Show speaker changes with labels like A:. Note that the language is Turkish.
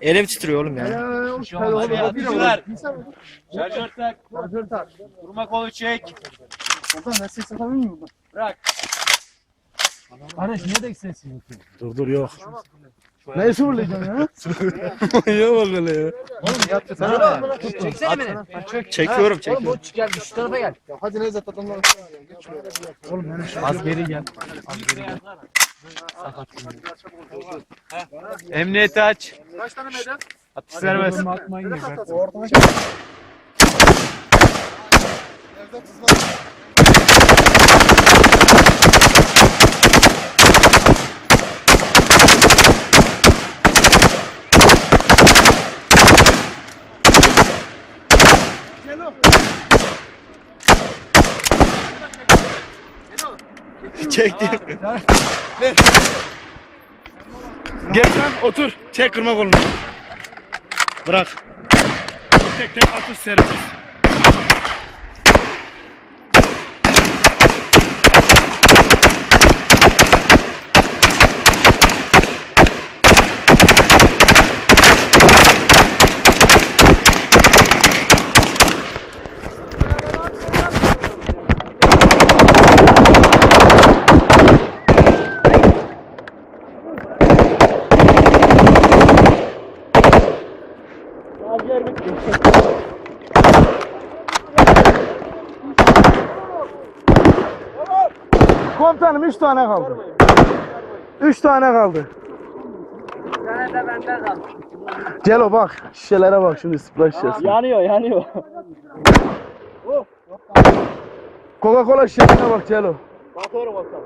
A: Elim titriyor oğlum ya.
B: Hadi atıcılar. Şarjör tak. Vurma kolu çek. Bırak.
C: Kardeş niye de sensin?
D: Dur dur yok.
C: Neyi sıvırlayacaksın ya?
D: yok öyle ya.
C: Çeksene beni.
A: Çekiyorum çekiyorum.
C: Oğlum o gel şu tarafa gel.
E: Hadi Nevzat adamlar.
C: Az geri gel.
B: Emniyeti aç.
E: Kaç tane meydan?
B: Atış serbest.
C: Atmayın ya.
E: Ortama gel. Nevzat
A: Çektim.
D: Gel sen otur. Çek kırma kolunu. Bırak. Tek tek atış serbest.
C: Komutanım 3 tane kaldı. 3 tane kaldı. Gel o bak. Şişelere bak şimdi splash.
A: Yanıyor yanıyor.
C: Coca Cola şişesine bak Celo.
A: Bakıyorum bakalım.